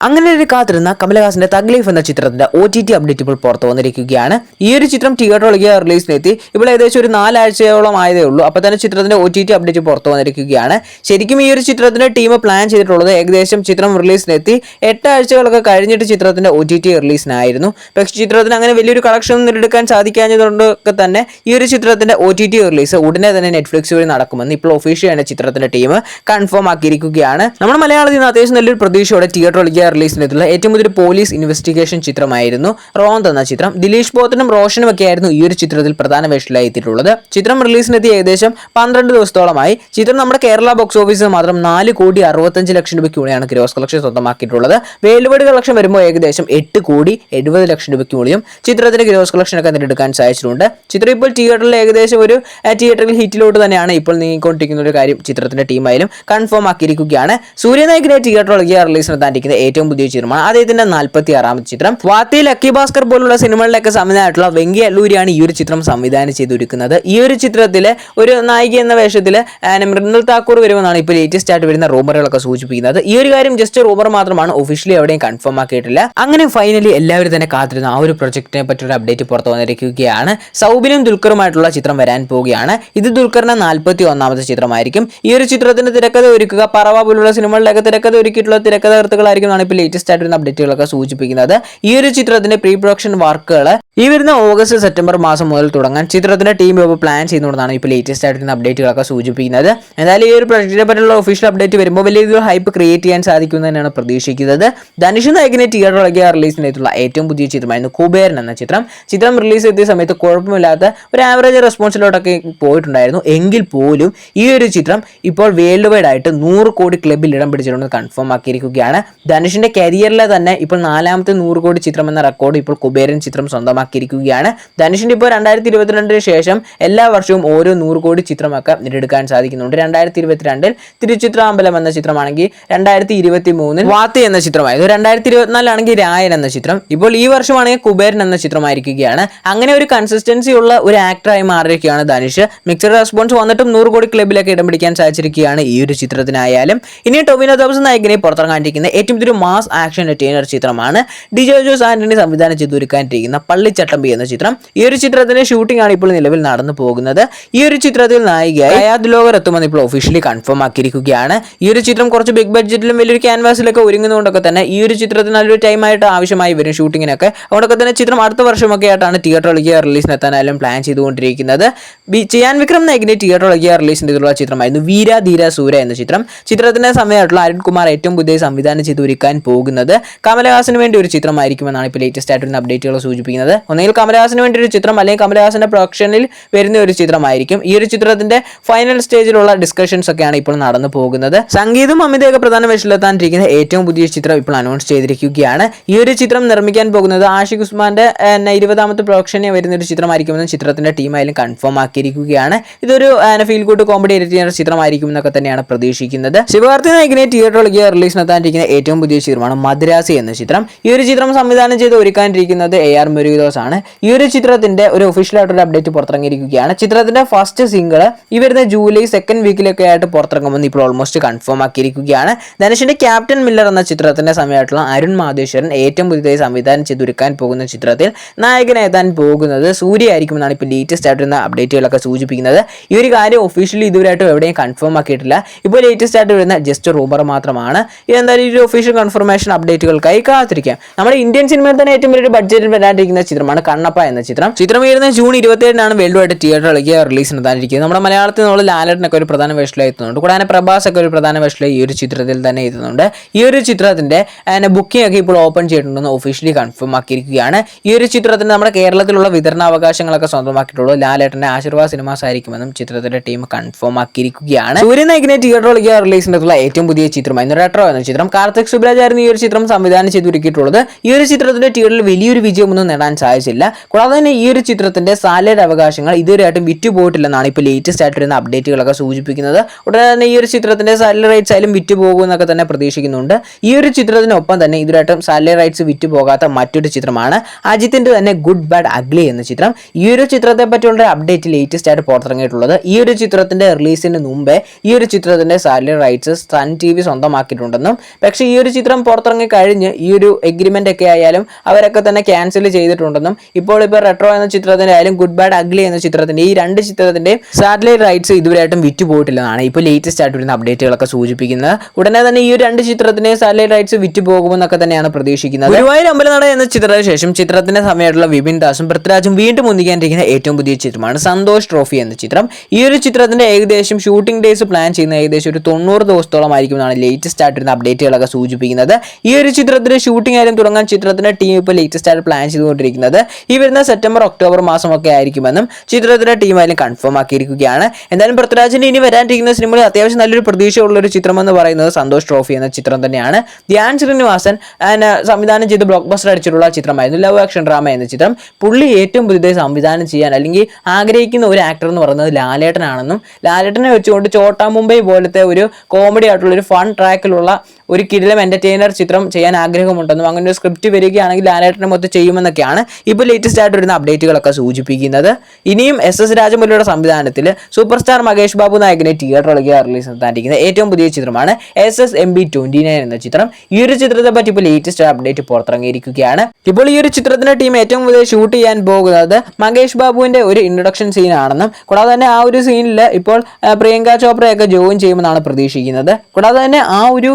അങ്ങനെ ഒരു കാത്തിരുന്ന കമലഹാസന്റെ തഗ്ലീഫ് എന്ന ചിത്രത്തിന്റെ ഒ ടി ടി അപ്ഡേറ്റ് ഇപ്പോൾ പുറത്തു വന്നിരിക്കുകയാണ്. ഈ ഒരു ചിത്രം തിയേറ്ററിലേക്ക് റിലീസിനെത്തി. ഇപ്പോൾ ഏകദേശം ഒരു നാലാഴ്ചയോളം ആയതേ ഉള്ളൂ. അപ്പോൾ തന്നെ ചിത്രത്തിന്റെ ഒ ടി ടി അപ്ഡേറ്റ് പുറത്തു വന്നിരിക്കുകയാണ്. ശരിക്കും ഈ ഒരു ചിത്രത്തിന്റെ ടീം പ്ലാൻ ചെയ്തിട്ടുള്ളത് ഏകദേശം ചിത്രം റിലീസിനെത്തി. എട്ടാഴ്ചകളൊക്കെ കഴിഞ്ഞിട്ട് ചിത്രത്തിന്റെ ഒ ടി ടി റിലീസിനായിരുന്നു. പക്ഷേ ചിത്രത്തിന് അങ്ങനെ വലിയൊരു കളക്ഷൻ ഒന്നും എടുക്കാൻ സാധിക്കാഞ്ഞതുകൊണ്ടൊക്കെ തന്നെ ഈ ഒരു ചിത്രത്തിന്റെ ഒ ടി ടി റിലീസ് ഉടനെ തന്നെ നെറ്റ്ഫ്ലിക്സ് വഴി നടക്കുമെന്ന് ഇപ്പോൾ ഒഫീഷ്യലാണ് ചിത്രത്തിന്റെ ടീം കൺഫേം ആക്കിയിരിക്കുകയാണ്. നമ്മുടെ മലയാളത്തിൽ നിന്ന് അത്യാവശ്യം നല്ലൊരു പ്രതീക്ഷയോടെ തിയേറ്ററിലേക്ക് റിലീസിനെത്തുള്ള ഏറ്റവും പുതിയൊരു പോലീസ് ഇൻവെസ്റ്റിഗേഷൻ ചിത്രമായിരുന്നു റോന്ത് എന്ന ചിത്രം. ദിലീഷ് ബോത്തനും റോഷനും ഒക്കെ ആയിരുന്നു ഈ ഒരു ചിത്രത്തിൽ പ്രധാന വേഷത്തിലായി എത്തിയിട്ടുള്ളത്. ചിത്രം റിലീസിനെത്തിയ ഏകദേശം പന്ത്രണ്ട് ദിവസത്തോളമായി. ചിത്രം നമ്മുടെ കേരള ബോക്സ് ഓഫീസിൽ മാത്രം നാല് കോടി അറുപത്തഞ്ച് ലക്ഷം രൂപയ്ക്കുള്ളിയാണ് ഗ്രോസ് കളക്ഷൻ സ്വന്തമാക്കിയിട്ടുള്ളത്. വേൾഡ് കളക്ഷൻ വരുമ്പോൾ ഏകദേശം എട്ട് കോടി എഴുപത് ലക്ഷം രൂപയ്ക്കുള്ളിയും ചിത്രത്തിന്റെ ഗ്രോസ് കളക്ഷൻ ഒക്കെ നേടിയെടുക്കാൻ സാധിച്ചിട്ടുണ്ട്. ചിത്രം ഇപ്പോൾ തിയേറ്ററിൽ ഏകദേശം ഒരു തിയേറ്ററിൽ ഹിറ്റിലോട്ട് തന്നെയാണ് ഇപ്പോൾ നീങ്ങിക്കൊണ്ടിരിക്കുന്ന ഒരു കാര്യം ചിത്രത്തിന്റെ ടീമായാലും കൺഫേം ആക്കിയിരിക്കുകയാണ്. സൂര്യനായകനെ തിയേറ്ററിൽ റിലീസ് നടത്താനിരിക്കുന്ന ഏറ്റവും പുതിയ ചിത്രമാണ് അദ്ദേഹത്തിന്റെ നാൽപ്പത്തി ആറാമത്തെ ചിത്രം. വാത്തി ലക്കി ഭാസ്കർ പോലുള്ള സിനിമകളിലൊക്കെ സംവിധാനമായിട്ടുള്ള വെങ്കി അല്ലൂരിയാണ് ഈ ഒരു ചിത്രം സംവിധാനം ചെയ്തൊരുക്കുന്നത് ഈ ഒരു ചിത്രത്തിലെ ഒരു നായിക എന്ന വേഷത്തിൽ മൃണൽ താക്കൂർ വരുമെന്നാണ് ഇപ്പോൾ ലേറ്റസ്റ്റ് ആയിട്ട് വരുന്ന റൂമറുകളൊക്കെ സൂചിപ്പിക്കുന്നത്. ഈ ഒരു കാര്യം ജസ്റ്റ് റൂമർ മാത്രമാണ് ഒഫീഷ്യലി എവിടെയും കൺഫേം ആക്കിയിട്ടില്ല. അങ്ങനെ ഫൈനലി എല്ലാവരും തന്നെ കാത്തിരുന്ന ആ ഒരു പ്രൊജക്റ്റിനെ പറ്റിയൊരു അപ്ഡേറ്റ് പുറത്തു വന്നിരിക്കുകയാണ്. സൗബിനും ദുൽഖറുമായിട്ടുള്ള ചിത്രം വരാൻ പോവുകയാണ്. ഇത് ദുൽഖറിന്റെ നാൽപ്പത്തി ഒന്നാമത്തെ ചിത്രമായിരിക്കും. ഈ ഒരു ചിത്രത്തിന്റെ തിരക്കഥ ഒരുക്കുക പറവ പോലുള്ള സിനിമകളിലൊക്കെ തിരക്കഥ ഒരുക്കിയിട്ടുള്ള തിരക്കഥകൃത്തുകളായിരിക്കും ഇപ്പോൾ ലേറ്റസ്റ്റ് ആയിട്ട് അപ്ഡേറ്റുകളൊക്കെ സൂചിപ്പിക്കുന്നത്. ഈ ഒരു ചിത്രത്തിന്റെ പ്രീ പ്രൊഡക്ഷൻ വർക്കുകൾ ഈ വരുന്ന ഓഗസ്റ്റ് സെപ്റ്റംബർ മാസം മുതൽ തുടങ്ങാൻ ചിത്രത്തിന്റെ ടീം ഇപ്പോൾ പ്ലാൻ ചെയ്യുന്നതാണ് ഇപ്പോൾ ലേറ്റസ്റ്റ് ആയിട്ട് വരുന്ന അപ്ഡേറ്റുകളൊക്കെ സൂചിപ്പിക്കുന്നത്. എന്തായാലും ഈ ഒരു പ്രൊജക്റ്റിനെ പറ്റിയുള്ള ഒഫീഷ്യൽ അപ്ഡേറ്റ് വരുമ്പോൾ വലിയൊരു ഹൈപ്പ് ക്രിയേറ്റ് ചെയ്യാൻ സാധിക്കുന്നു തന്നെയാണ് പ്രതീക്ഷിക്കുന്നത്. ധനുഷ് നായകിനെ തിയേറ്ററിലേക്ക് റിലീസിനെത്തുള്ള ഏറ്റവും പുതിയ ചിത്രമായിരുന്നു കുബേരൻ എന്ന ചിത്രം. ചിത്രം റിലീസ് ചെയ്ത സമയത്ത് കുഴപ്പമില്ലാത്ത ഒരു ആവറേജ് റെസ്പോൺസിലോട്ടൊക്കെ പോയിട്ടുണ്ടായിരുന്നു. എങ്കിൽ പോലും ഈ ഒരു ചിത്രം ഇപ്പോൾ വേൾഡ് വൈഡ് ആയിട്ട് നൂറ് കോടി ക്ലബിൽ ഇടം പിടിച്ചിട്ടുണ്ടെന്ന് കൺഫേം ആക്കിയിരിക്കുകയാണ്. ധനുഷിന്റെ കരിയറിലെ തന്നെ ഇപ്പോൾ നാലാമത്തെ നൂറ് കോടി ചിത്രം എന്ന റെക്കോർഡ് ഇപ്പോൾ കുബേരൻ ചിത്രം സ്വന്തമാക്കിയിരിക്കുകയാണ്. ധനുഷിന്റെ ഇപ്പോൾ രണ്ടായിരത്തി ഇരുപത്തിരണ്ടിന് ശേഷം എല്ലാ വർഷവും ഓരോ നൂറ് കോടി ചിത്രമൊക്കെ നേടിയെടുക്കാൻ സാധിക്കുന്നുണ്ട്. രണ്ടായിരത്തി ഇരുപത്തിരണ്ടിൽ തിരുച്ചിത്രാമ്പലം എന്ന ചിത്രമാണെങ്കിൽ രണ്ടായിരത്തി ഇരുപത്തി മൂന്നിൽ വാത്തി എന്ന ചിത്രമായിരുന്നു. രണ്ടായിരത്തി ഇരുപത്തിനാലാണെങ്കിൽ രായൻ എന്ന ചിത്രം. ഇപ്പോൾ ഈ വർഷമാണെങ്കിൽ കുബേരൻ എന്ന ചിത്രമായിരിക്കുകയാണ്. അങ്ങനെ ഒരു കൺസിസ്റ്റൻസി ഉള്ള ഒരു ആക്ടറായി മാറിയിരിക്കുകയാണ് ധനുഷ്. മിക്സഡ് റെസ്പോൺസ് വന്നിട്ടും നൂറ് കോടി ക്ലബിലൊക്കെ ഇടം പിടിക്കാൻ സാധിച്ചിരിക്കുകയാണ് ഈ ഒരു ചിത്രത്തിനായാലും. ഇനി ടൊവിനോ തോമസ് നായകനെ പുറത്തിറങ്ങാണ്ടിരിക്കുന്ന ഏറ്റവും ഒരു മാസ് ആക്ഷൻ എന്റർടൈനർ ചിത്രമാണ്. ഡിജോ ജോസ് ആന്റണി സംവിധാനം ചെയ്തൊരുക്കാനിരിക്കുന്ന പള്ളിച്ചട്ടമ്പി എന്ന ചിത്രം. ഈ ഒരു ചിത്രത്തിന്റെ ഷൂട്ടിംഗ് ആണ് ഇപ്പോൾ നിലവിൽ നടന്നു പോകുന്നത്. ഈ ഒരു ചിത്രത്തിൽ നായികയായി അയാദ് ലോകർ എത്തുമെന്ന് ഇപ്പോൾ ഒഫീഷ്യലി കൺഫേം ആക്കിയിരിക്കുകയാണ്. ഈ ഒരു ചിത്രം കുറച്ച് ബിഗ് ബഡ്ജറ്റിലും വലിയൊരു ക്യാൻവാസിലൊക്കെ ഒരുങ്ങുന്നതുകൊണ്ടൊക്കെ തന്നെ ഈ ഒരു ചിത്രത്തിന് നല്ലൊരു ടൈം ആയിട്ട് ആവശ്യമായി വരും ഷൂട്ടിങ്ങിനൊക്കെ അതുകൊണ്ടൊക്കെ തന്നെ ചിത്രം അടുത്ത വർഷമൊക്കെ ആയിട്ടാണ് തിയേറ്ററിലേക്ക് റിലീസിനെത്താനായാലും പ്ലാൻ ചെയ്തുകൊണ്ടിരിക്കുന്നത്. ചിയാൻ വിക്രം നായകിന്റെ തിയേറ്ററിലേക്ക് റിലീസ് ചെയ്തിട്ടുള്ള ചിത്രമായിരുന്നു വീര ധീര സൂര എന്ന ചിത്രം. ചിത്രത്തിന്റെ സമയമായിട്ടുള്ള അരുൺകുമാർ ഏറ്റവും പുതിയ സംവിധാനം ചെയ്ത് പോകുന്നത്. കമലഹാസന് വേണ്ടി ഒരു ചിത്രമായിരിക്കുമെന്നാണ് ഇപ്പോൾ ലേറ്റസ്റ്റ് ആയിട്ട് വരുന്ന അപ്ഡേറ്റുകൾ സൂചിപ്പിക്കുന്നത്. ഒന്നുകിൽ കമലഹാസന് വേണ്ടി ഒരു ചിത്രം അല്ലെങ്കിൽ കമലഹാസന്റെ പ്രൊഡക്ഷനിൽ വരുന്ന ഒരു ചിത്രമായിരിക്കും. ഈ ഒരു ചിത്രത്തിന്റെ ഫൈനൽ സ്റ്റേജിലുള്ള ഡിസ്കഷൻസ് ഒക്കെയാണ് ഇപ്പോൾ നടന്നു പോകുന്നത്. സംഗീതം അമിതയൊക്കെ പ്രധാന വേഷത്തിലെത്താനിരിക്കുന്ന ഏറ്റവും പുതിയ ചിത്രം ഇപ്പോൾ അനൗൺസ് ചെയ്തിരിക്കുകയാണ്. ഈ ഒരു ചിത്രം നിർമ്മിക്കാൻ പോകുന്നത് ആഷിഖ് ഉസ്മാന്റെ ഇരുപതാമത്തെ പ്രൊഡക്ഷനെ വരുന്ന ഒരു ചിത്രമായിരിക്കുമെന്ന് ചിത്രത്തിന്റെ ടീമായാലും കൺഫേം ആക്കിയിരിക്കുകയാണ്. ഇതൊരു ഫീൽ ഗുഡ് കോമഡി എഡിറ്റിംഗ് ചിത്രമായിരിക്കും എന്നൊക്കെ തന്നെയാണ് പ്രതീക്ഷിക്കുന്നത്. ശിവകാർത്തി നായകനെ തിയേറ്ററിലേക്ക് റിലീസ് നടത്താനിരിക്കുന്ന ഏറ്റവും പുതിയ ചിത്രമാണ് മദ്രാസി എന്ന ചിത്രം. ഈ ഒരു ചിത്രം സംവിധാനം ചെയ്ത് ഒരുക്കാനിരിക്കുന്നത് എ ആർ മുരുകിദോസ് ആണ്. ഈ ഒരു ചിത്രത്തിന്റെ ഒരു ഒഫീഷ്യൽ ആയിട്ടൊരു അപ്ഡേറ്റ് പുറത്തിറങ്ങിയിരിക്കുകയാണ്. ചിത്രത്തിന്റെ ഫസ്റ്റ് സിംഗിൾ ഈ വരുന്ന ജൂലൈ സെക്കൻഡ് വീക്കിലൊക്കെ ആയിട്ട് പുറത്തിറങ്ങുമെന്ന് ഇപ്പോൾ ഓൾമോസ്റ്റ് കൺഫേം ആക്കിയിരിക്കുകയാണ്. ധനുഷിന്റെ ക്യാപ്റ്റൻ മില്ലർ എന്ന ചിത്രത്തിന്റെ സമയമായിട്ടുള്ള അരുൺ മാധേശ്വരൻ ഏറ്റവും പുതിയതായി സംവിധാനം ചെയ്തൊരുക്കാൻ പോകുന്ന ചിത്രത്തിൽ നായകനെത്താൻ പോകുന്നത് സൂര്യ ആയിരിക്കും എന്നാണ് ഇപ്പോൾ ലേറ്റസ്റ്റ് ആയിട്ടുള്ള അപ്ഡേറ്റുകളൊക്കെ സൂചിപ്പിക്കുന്നത്. ഈ ഒരു കാര്യം ഒഫീഷ്യലി ഇതുവരെയായിട്ടും എവിടെയും കൺഫേം ആക്കിയിട്ടില്ല. ഇപ്പോൾ ലേറ്റസ്റ്റ് ആയിട്ട് വരുന്ന ജസ്റ്റ് റൂമർ മാത്രമാണ്. ഇതെന്തായാലും ഈ ഒരു ഒഫീഷ്യൽ കൺഫർമേഷൻ അപ്ഡേറ്റുകൾക്കായി കാത്തിരിക്കാം. നമ്മുടെ ഇന്ത്യൻ സിനിമയിൽ തന്നെ ഏറ്റവും വലിയൊരു ബഡ്ജറ്റിൽ വരാനിരിക്കുന്ന ചിത്രമാണ് കണ്ണപ്പ എന്ന ചിത്രം. ചിത്രം വരുന്ന ജൂൺ ഇരുപത്തിയേഴിനാണ് വേൾഡ് വൈഡ് തിയേറ്ററിലേക്ക് റിലീസ് നടത്താനിരിക്കുന്നത് നമ്മുടെ മലയാളത്തിൽ നിന്നുള്ള ലാലറ്റിനൊക്കെ ഒരു പ്രധാന വേഷത്തിലായി എത്തുന്നുണ്ട്. കൂടാതെ പ്രഭാസ് ഒക്കെ ഒരു പ്രധാന വേഷത്തിലായി ഈ ഒരു ചിത്രത്തിൽ തന്നെ എത്തുന്നുണ്ട്. ഈ ഒരു ചിത്രത്തിന്റെ ബുക്കിംഗ് ഒക്കെ ഇപ്പോൾ ഓപ്പൺ ചെയ്തിട്ടുണ്ടെന്ന് ഒഫീഷ്യലി കൺഫേം ആക്കിയിരിക്കുകയാണ്. ഈ ഒരു ചിത്രത്തിന് നമ്മുടെ കേരളത്തിലുള്ള വിതരണാവകാശങ്ങളൊക്കെ സ്വന്തമാക്കിയിട്ടുള്ളൂ ലാലേട്ടന്റെ ആശീർവാദ് സിനിമാസ് ആയിരിക്കുമെന്നും ചിത്രത്തിന്റെ ടീം കൺഫേം ആക്കിയിരിക്കുകയാണ്. സൂര്യനായിക്കിനെ തിയേറ്ററിലേക്ക് റിലീസിനുള്ള ഏറ്റവും പുതിയ ചിത്രമായിരുന്നു റെട്രോ എന്ന ചിത്രം. കാർത്തിക് സുബ്രാജ് ആയിരുന്നു ഈ ഒരു ചിത്രം സംവിധാനം ചെയ്തൊരുക്കിയിട്ടുള്ളത്. ഈ ഒരു ചിത്രത്തിന്റെ തിയേറ്ററിൽ വലിയൊരു വിജയമൊന്നും നേടാൻ സാധിച്ചില്ല. കൂടാതെ തന്നെ ഈ ഒരു ചിത്രത്തിന്റെ സാലഡ് അവകാശങ്ങൾ ഇതുവരെയായിട്ടും വിറ്റുപോയിട്ടില്ലെന്നാണ് ഇപ്പോൾ ലേറ്റസ്റ്റ് ആയിട്ട് വരുന്ന അപ്ഡേറ്റുകളൊക്കെ സൂചിപ്പിക്കുന്നത്. ഉടനെ തന്നെ ഈ ഒരു ചിത്രത്തിന്റെ സാലറി റൈറ്റ്സ് ആയാലും വിറ്റ് പോകുമെന്നൊക്കെ തന്നെ പ്രതീക്ഷിക്കുന്നുണ്ട്. ഈ ഒരു ചിത്രത്തിനൊപ്പം തന്നെ ഇതുവരെയായിട്ടും സാലറി റൈറ്റ്സ് വിറ്റ് പോകാത്ത മറ്റൊരു ചിത്രമാണ് അജിത്തിന്റെ തന്നെ ഗുഡ് ബാഡ് അഗ്ലി എന്ന ചിത്രം. ഈ ഒരു ചിത്രത്തെ പറ്റിയുള്ള അപ്ഡേറ്റ് ലേറ്റസ്റ്റ് ആയിട്ട് പുറത്തിറങ്ങിയിട്ടുള്ളത്. ഈ ഒരു ചിത്രത്തിന്റെ റിലീസിന് മുമ്പേ ഈ ഒരു ചിത്രത്തിന്റെ salary rights Sun T V സ്വന്തമാക്കിയിട്ടുണ്ടെന്നും പക്ഷേ ഈ ഒരു ചിത്രം ചിത്രം പുറത്തിറങ്ങി കഴിഞ്ഞ് ഈ ഒരു എഗ്രിമെന്റ് ഒക്കെ ആയാലും അവരൊക്കെ തന്നെ ക്യാൻസൽ ചെയ്തിട്ടുണ്ടെന്നും ഇപ്പോൾ ഇപ്പോൾ റെട്രോ എന്ന ചിത്രത്തിന്റെ ആയാലും ഗുഡ് ബാഡ് അഗ്ലി എന്ന ചിത്രത്തിന്റെ ഈ രണ്ട് ചിത്രത്തിന്റെയും സാറ്റലൈറ്റ് റൈറ്റ്സ് ഇതുവരെയായിട്ടും വിറ്റ് പോയിട്ടില്ലെന്നാണ് ഇപ്പോൾ ലേറ്റസ്റ്റ് ആയിട്ട് വരുന്ന അപ്ഡേറ്റുകളൊക്കെ സൂചിപ്പിക്കുന്നത്. ഉടനെ തന്നെ ഈ ഒരു രണ്ട് ചിത്രത്തിന്റെയും സാറ്റലൈറ്റ് റൈറ്റ്സ് വിറ്റ് പോകുമെന്നൊക്കെ തന്നെയാണ് പ്രതീക്ഷിക്കുന്നത്. ഗുരുവായൂർ അമ്പലനട എന്ന ചിത്രത്തിന് ശേഷം ചിത്രത്തിന്റെ സമയത്തുള്ള വിപിൻ ദാസും പൃഥ്വിരാജും വീണ്ടും ഒന്നിക്കാനിരിക്കുന്ന ഏറ്റവും പുതിയ ചിത്രമാണ് സന്തോഷ് ട്രോഫി എന്ന ചിത്രം. ഈ ഒരു ചിത്രത്തിന്റെ ഏകദേശം ഷൂട്ടിംഗ് ഡേയ്സ് പ്ലാൻ ചെയ്യുന്ന ഏകദേശം ഒരു തൊണ്ണൂറ് ദിവസത്തോളം ആയിരിക്കുമെന്നാണ് ലേറ്റസ്റ്റ് ആയിട്ട് വരുന്ന അപ്ഡേറ്റുകളൊക്കെ സൂചിപ്പിക്കുന്നത്. ഈ ഒരു ചിത്രത്തിന് ഷൂട്ടിംഗ് ആയാലും തുടങ്ങാൻ ചിത്രത്തിന്റെ ടീം ഇപ്പോൾ ലേറ്റസ്റ്റ് ആയിട്ട് പ്ലാൻ ചെയ്തുകൊണ്ടിരിക്കുന്നത്. ഈ വരുന്ന സെപ്റ്റംബർ ഒക്ടോബർ മാസമൊക്കെ ആയിരിക്കുമെന്നും ചിത്രത്തിന്റെ ടീം ആയാലും കൺഫേം ആക്കിയിരിക്കുകയാണ്. എന്തായാലും പൃഥ്വിരാജിന്റെ ഇനി വരാനിരിക്കുന്ന സിനിമയിൽ അത്യാവശ്യം നല്ലൊരു പ്രതീക്ഷയുള്ള ഒരു ചിത്രം എന്ന് പറയുന്നത് സന്തോഷ് ട്രോഫി എന്ന ചിത്രം തന്നെയാണ്. ധ്യാൻ ശ്രീനിവാസൻ സംവിധാനം ചെയ്ത് ബ്ലോക്ക് ബസ്റ്റർ അടിച്ചിട്ടുള്ള ചിത്രമായിരുന്നു ലവ് ആക്ഷൻ ഡ്രാമ എന്ന ചിത്രം. പുള്ളി ഏറ്റവും പുതിയതായി സംവിധാനം ചെയ്യാൻ അല്ലെങ്കിൽ ആഗ്രഹിക്കുന്ന ഒരു ആക്ടർ എന്ന് പറയുന്നത് ലാലേട്ടനാണെന്നും ലാലേട്ടനെ വെച്ചുകൊണ്ട് ചോട്ടാ മുംബൈ പോലത്തെ ഒരു കോമഡി ആയിട്ടുള്ള ഒരു ഫൺ ട്രാക്കിലുള്ള ഒരു കിടിലം എന്റർടൈനർ ചിത്രം ചെയ്യാൻ ആഗ്രഹമുണ്ടെന്നും അങ്ങനെ ഒരു സ്ക്രിപ്റ്റ് വരികയാണെങ്കിൽ ലാലേട്ടനെ മൊത്തം ചെയ്യുമെന്നൊക്കെയാണ് ഇപ്പോൾ ലേറ്റസ്റ്റ് ആയിട്ട് വരുന്ന അപ്ഡേറ്റുകളൊക്കെ സൂചിപ്പിക്കുന്നത്. ഇനിയും എസ് എസ് രാജമൗലിയുടെ സംവിധാനത്തിൽ സൂപ്പർ സ്റ്റാർ മഹേഷ് ബാബു നായകനെ തിയേറ്ററിലേക്ക് റിലീസ് നടത്താനിരിക്കുന്ന ഏറ്റവും പുതിയ ചിത്രമാണ് S S M B twenty nine എന്ന ചിത്രം. ഈ ഒരു ചിത്രത്തെ പറ്റി ഇപ്പോൾ ലേറ്റസ്റ്റ് അപ്ഡേറ്റ് പുറത്തിറങ്ങിയിരിക്കുകയാണ്. ഇപ്പോൾ ഈ ഒരു ചിത്രത്തിന്റെ ടീം ഏറ്റവും കൂടുതൽ ഷൂട്ട് ചെയ്യാൻ പോകുന്നത് മഹേഷ് ബാബുവിന്റെ ഒരു ഇൻട്രൊഡക്ഷൻ സീൻ ആണെന്നും കൂടാതെ തന്നെ ആ ഒരു സീനിൽ ഇപ്പോൾ പ്രിയങ്ക ചോപ്രയൊക്കെ ജോയിൻ ചെയ്യുമെന്നാണ് പ്രതീക്ഷിക്കുന്നത്. കൂടാതെ തന്നെ ആ ഒരു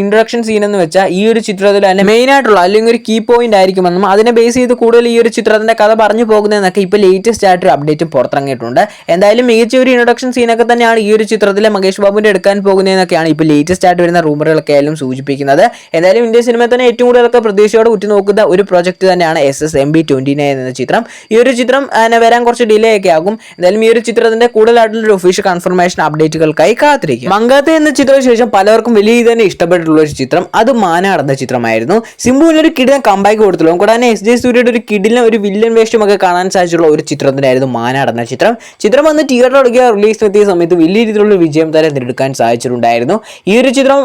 ഇൻട്രൊഡക്ഷൻ സീൻ എന്ന് വെച്ചാൽ ഈ ഒരു ചിത്രത്തിൽ തന്നെ മെയിൻ ആയിട്ടുള്ള അല്ലെങ്കിൽ ഒരു കീ പോയിന്റ് ആയിരിക്കുമെന്നും അതിനെ ബേസ് ചെയ്ത് കൂടുതൽ ഈ ഒരു ചിത്രത്തിന്റെ കഥ പറഞ്ഞു പോകുന്നതെന്നൊക്കെ ഇപ്പോൾ ലേറ്റസ്റ്റ് ആയിട്ടൊരു അപ്ഡേറ്റ് പുറത്തിറങ്ങിയിട്ടുണ്ട്. എന്തായാലും മികച്ച ഒരു ഇൻട്രൊഡക്ഷൻ സീനൊക്കെ തന്നെയാണ് ഈ ഒരു ചിത്രത്തിലെ മഹേഷ് ബാബുവിന്റെ എടുക്കാൻ പോകുന്നതെന്നൊക്കെയാണ് ഇപ്പോൾ ലേറ്റസ്റ്റ് ആയിട്ട് വരുന്ന റൂമറുകളൊക്കെ ആയാലും സൂചിപ്പിക്കുന്നത്. എന്തായാലും ഇന്ത്യൻ സിനിമ തന്നെ ഏറ്റവും കൂടുതലൊക്കെ പ്രതീക്ഷയോടെ ഉറ്റുനോക്കുന്ന ഒരു പ്രൊജക്ട് തന്നെയാണ് S S M B twenty nine എന്ന ചിത്രം. ഈ ഒരു ചിത്രം വരാൻ കുറച്ച് ഡിലേ ഒക്കെ ആകും. എന്തായാലും ഈ ഒരു ചിത്രത്തിന്റെ കൂടുതലായിട്ടുള്ള ഒരു ഒഫീഷ്യൽ കൺഫർമേഷൻ അപ്ഡേറ്റുകൾക്കായി കാത്തിരിക്കും. മങ്കാത്ത എന്ന ചിത്രത്തിന് ശേഷം പലർക്കും വലിയ തന്നെ തന്നെ ഇഷ്ടപ്പെട്ടിട്ടുള്ള ഒരു ചിത്രം. അത് മാനാട് എന്ന ചിത്രമായിരുന്നു. സിംബുവിന് ഒരു കിടിലൻ കമ്പാക്ക് കൊടുത്തുള്ളൂ കൂടാതെ എസ് ജെ സൂര്യയുടെ ഒരു കിടിലൻ ഒരു വില്ലൻ വേഷം ഒക്കെ കാണാൻ സാധിച്ചുള്ള ഒരു ചിത്രം തന്നെയായിരുന്നു എന്ന ചിത്രം. ചിത്രം വന്ന് തിയേറ്ററിലൊക്കെ റിലീസ് എത്തിയ സമയത്ത് വലിയ രീതിയിലുള്ള വിജയം തന്നെ നേടിയെടുക്കാൻ സാധിച്ചിട്ടുണ്ടായിരുന്നു. ഈ ഒരു ചിത്രം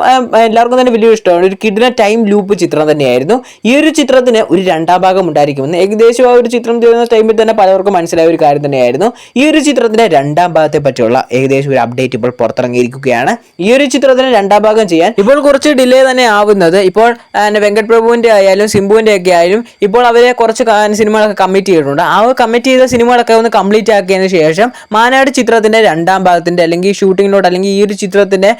എല്ലാവർക്കും തന്നെ വലിയ ഇഷ്ടമാണ്. ഒരു കിടിലൻ ടൈം ലൂപ്പ് ചിത്രം തന്നെയായിരുന്നു. ഈ ഒരു ചിത്രത്തിന് ഒരു രണ്ടാം ഭാഗം ഉണ്ടായിരിക്കുമെന്ന് ഏകദേശം ആ ഒരു ചിത്രം ചെയ്യുന്ന ടൈമിൽ തന്നെ പലർക്കും മനസ്സിലായ ഒരു കാര്യം തന്നെയായിരുന്നു. ഈ ഒരു ചിത്രത്തിന്റെ രണ്ടാം ഭാഗത്തെ പറ്റിയുള്ള ഏകദേശം ഒരു അപ്ഡേറ്റ് ഇപ്പോൾ പുറത്തിറങ്ങിയിരിക്കുകയാണ്. ഈ ഒരു ചിത്രത്തിന് രണ്ടാം ഭാഗം ചെയ്യാൻ ഇപ്പോൾ കുറച്ച് ഡിലേ തന്നെ ആവുന്നത്. ഇപ്പോൾ വെങ്കട് പ്രഭുവിന്റെ ആയാലും സിംബുവിന്റെ ഒക്കെ ആയാലും ഇപ്പോൾ അവരെ കുറച്ച് സിനിമകളൊക്കെ കമ്മിറ്റ് ചെയ്തിട്ടുണ്ട്. ആ കമ്മിറ്റ് ചെയ്ത സിനിമകളൊക്കെ ഒന്ന് കംപ്ലീറ്റ് ആക്കിയതിന് ശേഷം മാനാട് ചിത്രത്തിന്റെ രണ്ടാം ഭാഗത്തിന്റെ അല്ലെങ്കിൽ ഷൂട്ടിങ്ങിലോട്ട് അല്ലെങ്കിൽ ഈ ഒരു ചിത്രത്തിന്റെ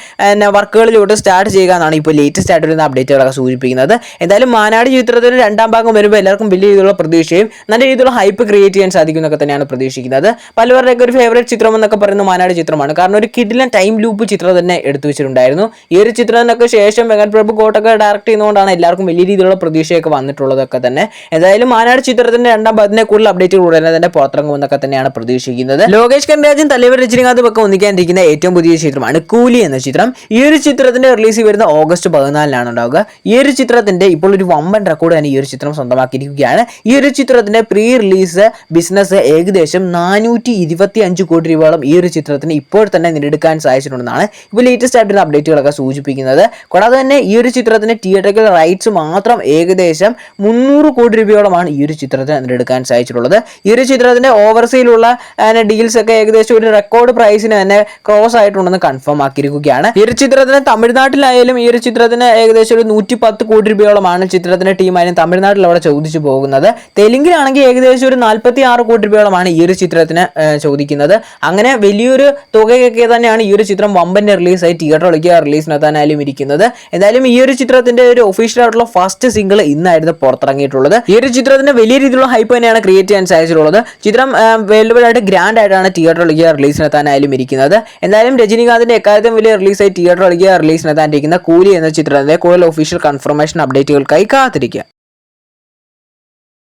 വർക്കുകളിലോട്ട് സ്റ്റാർട്ട് ചെയ്യുക എന്നാണ് ഇപ്പോൾ ലേറ്റസ്റ്റ് ആയിട്ട് വരുന്ന അപ്ഡേറ്റുകളൊക്കെ സൂചിപ്പിക്കുന്നത്. എന്തായാലും മാനാട് ചിത്രത്തിന്റെ രണ്ടാം ഭാഗം വരുമ്പോൾ എല്ലാവർക്കും വലിയ രീതിയിലുള്ള പ്രതീക്ഷയും നല്ല രീതിയിലുള്ള ഹൈപ്പ് ക്രിയേറ്റ് ചെയ്യാൻ സാധിക്കും എന്നൊക്കെ തന്നെയാണ് പ്രതീക്ഷിക്കുന്നത്. പലവരുടെയൊക്കെ ഒരു ഫേവറേറ്റ് ചിത്രം എന്നൊക്കെ പറയുന്നത് മാനാട് ചിത്രമാണ്. കാരണം ഒരു കിഡിലൻ ടൈം ലൂപ്പ് ചിത്രം തന്നെ എടുത്തു വെച്ചിട്ടുണ്ടായിരുന്നു ഈ ഒരു ചിത്രത്തിനൊക്കെ ശേഷം വെങ്കട് പ്രഭു കോട്ടൊക്കെ ഡയറക്ട് ചെയ്യുന്നതുകൊണ്ടാണ് എല്ലാവർക്കും വലിയ രീതിയിലുള്ള പ്രതീക്ഷയൊക്കെ വന്നിട്ടുള്ളതൊക്കെ തന്നെ. എന്തായാലും മാനാട് ചിത്രത്തിന്റെ രണ്ടാം പതിനെ കൂടുതൽ അപ്ഡേറ്റുകൾ ഉടനെ തന്നെ പുറത്തിറങ്ങുമെന്നൊക്കെ തന്നെയാണ് പ്രതീക്ഷിക്കുന്നത്. ലോകേഷ് കൻരാജൻ തലവർ രജനികാന്തും ഒക്കെ ഒന്നിക്കാനിരിക്കുന്ന ഏറ്റവും പുതിയ ചിത്രമാണ് കൂലി എന്ന ചിത്രം. ഈ ഒരു ചിത്രത്തിന്റെ റിലീസ് വരുന്ന ഓഗസ്റ്റ് പതിനാലിനാണ് ഉണ്ടാവുക. ഈ ഒരു ചിത്രത്തിന്റെ ഇപ്പോൾ ഒരു വമ്പൻ റെക്കോർഡ് തന്നെ ഈ ഒരു ചിത്രം സ്വന്തമാക്കിയിരിക്കുകയാണ്. ഈ ഒരു ചിത്രത്തിന്റെ പ്രീ റിലീസ് ബിസിനസ് ഏകദേശം നാനൂറ്റി ഇരുപത്തി അഞ്ച് കോടി രൂപയോളം ഈ ഒരു ചിത്രത്തിന് ഇപ്പോൾ തന്നെ നേടിയെടുക്കാൻ സാധിച്ചിട്ടുണ്ടെന്നാണ് ഇപ്പോൾ ലേറ്റസ്റ്റ് ആയിട്ടുള്ള അപ്ഡേറ്റുകളൊക്കെ സൂചിപ്പിക്കുന്നത്. കൂടാതെ തന്നെ ഈ ഒരു ചിത്രത്തിന് തിയേറ്ററിക്കൽ റൈറ്റ്സ് മാത്രം ഏകദേശം മുന്നൂറ് കോടി രൂപയോളമാണ് ഈ ഒരു ചിത്രത്തിന് എടുക്കാൻ സാധിച്ചിട്ടുള്ളത്. ഈ ഒരു ചിത്രത്തിന്റെ ഓവർസീലുള്ള ഡീൽസ് ഒക്കെ ഏകദേശം ഒരു റെക്കോർഡ് പ്രൈസിന് തന്നെ ക്രോസ് ആയിട്ടുണ്ടെന്ന് കൺഫേം ആക്കിയിരിക്കുകയാണ്. ഈ ഒരു ചിത്രത്തിന് തമിഴ്നാട്ടിലായാലും ഈ ഒരു ചിത്രത്തിന് ഏകദേശം ഒരു നൂറ്റി പത്ത് കോടി രൂപയോളമാണ് ചിത്രത്തിന്റെ ടീമായാലും തമിഴ്നാട്ടിൽ അവിടെ ചോദിച്ചു പോകുന്നത്. തെലുങ്കിലാണെങ്കിൽ ഏകദേശം ഒരു നാൽപ്പത്തി ആറ് കോടി രൂപയോളമാണ് ഈ ഒരു ചിത്രത്തിന് ചോദിക്കുന്നത്. അങ്ങനെ വലിയൊരു തുകയൊക്കെ തന്നെയാണ് ഈ ഒരു ചിത്രം വമ്പന്റെ റിലീസായി തിയേറ്ററിലേക്ക് റിലീസ് നടത്താനായാലും ഇരിക്കുന്നത്. എന്തായാലും ഈ ഒരു ചിത്രത്തിന്റെ ഒരു ഒഫീഷ്യൽ ആയിട്ടുള്ള ഫസ്റ്റ് സിംഗിൾ ഇന്നായിരുന്നു പുറത്തിറങ്ങിയിട്ടുള്ളത്. ഈ ഒരു ചിത്രത്തിന് വലിയ രീതിയിലുള്ള ഹൈപ്പ് തന്നെയാണ് ക്രിയേറ്റ് ചെയ്യാൻ സാധിച്ചിട്ടുള്ളത്. ചിത്രം വേൾഡ് വൈഡ് ആയിട്ട് ഗ്രാൻഡ് ആയിട്ടാണ് തിയേറ്ററിലേക്ക് റിലീസ് നടത്താനായാലും ഇരിക്കുന്നത്. എന്തായാലും രജനീകാന്തിന്റെ എക്കാലത്തും വലിയ റിലീസായി തിയേറ്ററിലേക്ക് റിലീസ് നടത്താനിരിക്കുന്ന കൂലി എന്ന ചിത്രത്തിന്റെ കൂടുതൽ ഒഫീഷ്യൽ കൺഫർമേഷൻ അപ്ഡേറ്റുകൾക്കായി കാത്തിരിക്കുക.